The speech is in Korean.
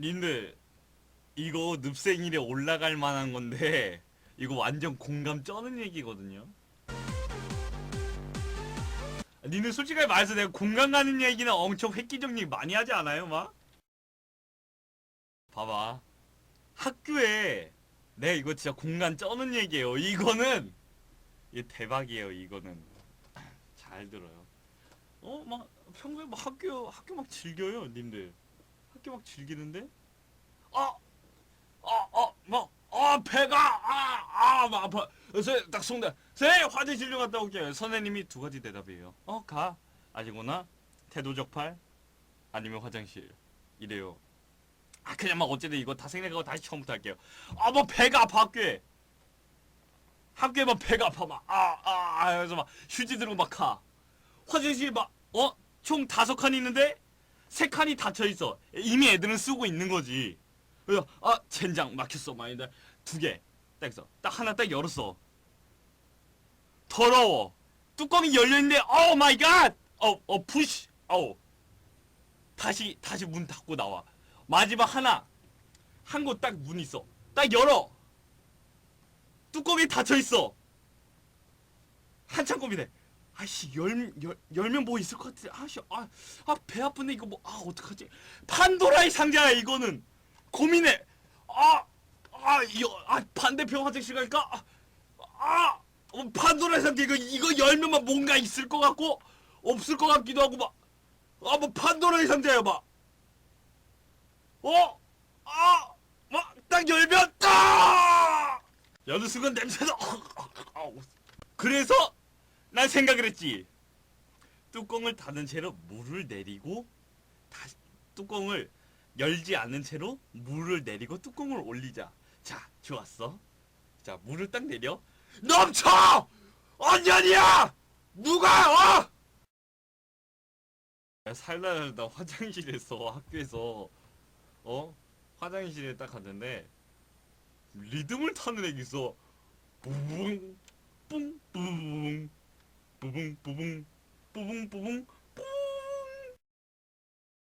님들 이거 늪생일에 올라갈 만한 건데 이거 완전 공감 쩌는 얘기거든요. 니는 솔직하게 말해서 내가 공감 가는 얘기는 엄청 획기적 얘기 많이 하지 않아요, 막? 봐봐. 학교에 내가 이거 진짜 공감 쩌는 얘기예요. 이거는 이게 대박이에요, 이거는. 잘 들어요. 어, 막 평소에 막 학교 학교 막 즐겨요, 님들. 학교 막 즐기는데 아, 아, 아, 막, 아, 배가, 아, 아, 막 아파. 선생님, 딱 송다. 선생님, 화장실 좀 갔다 올게요. 선생님이 두 가지 대답이에요. 어, 가. 아니구나. 태도 적팔. 아니면 화장실. 이래요. 아, 그냥 막 어쨌든 이거 다 생각하고 다시 처음부터 할게요. 아, 뭐 배가 아파, 학교에. 학교에 막 배가 아파, 막, 아, 아, 아, 그래서 막 휴지 들고 막 가. 화장실 막, 어? 총 다섯 칸이 있는데? 세 칸이 닫혀 있어. 이미 애들은 쓰고 있는 거지. 그래서 아 젠장 막혔어 마인다 두 개. 딱 있어. 딱 하나 딱 열었어. 더러워. 뚜껑이 열려 있는데 오 마이 갓. 어어 푸시. 어우. 다시 다시 문 닫고 나와. 마지막 하나. 한 곳 딱 문 있어. 딱 열어. 뚜껑이 닫혀 있어. 한참 고민해. 아씨 열, 열, 열면 뭐 있을 것 같아. 아씨, 아, 아, 배 아픈데 이거 뭐, 아, 어떡하지? 판도라의 상자야, 이거는. 고민해. 아, 아, 이거, 아, 반대편 화장실 갈까? 아, 아, 어, 판도라의 상자, 이거, 이거 열면만 뭔가 있을 것 같고, 없을 것 같기도 하고, 막, 아, 뭐, 판도라의 상자야, 막. 어? 아, 막, 딱 열면, 딱! 여느 순간 냄새가, 그래서, 난 생각을 했지. 뚜껑을 닫은 채로 물을 내리고 다시 뚜껑을 열지 않은 채로 물을 내리고 뚜껑을 올리자. 자, 좋았어. 자, 물을 딱 내려. 넘쳐! 언년이야! 누가 어? 살다 살다 화장실에서 학교에서 어 화장실에 딱 갔는데 리듬을 타는 애기 있어. 부붕 뿡부 붕 부붕 부붕 부붕 부붕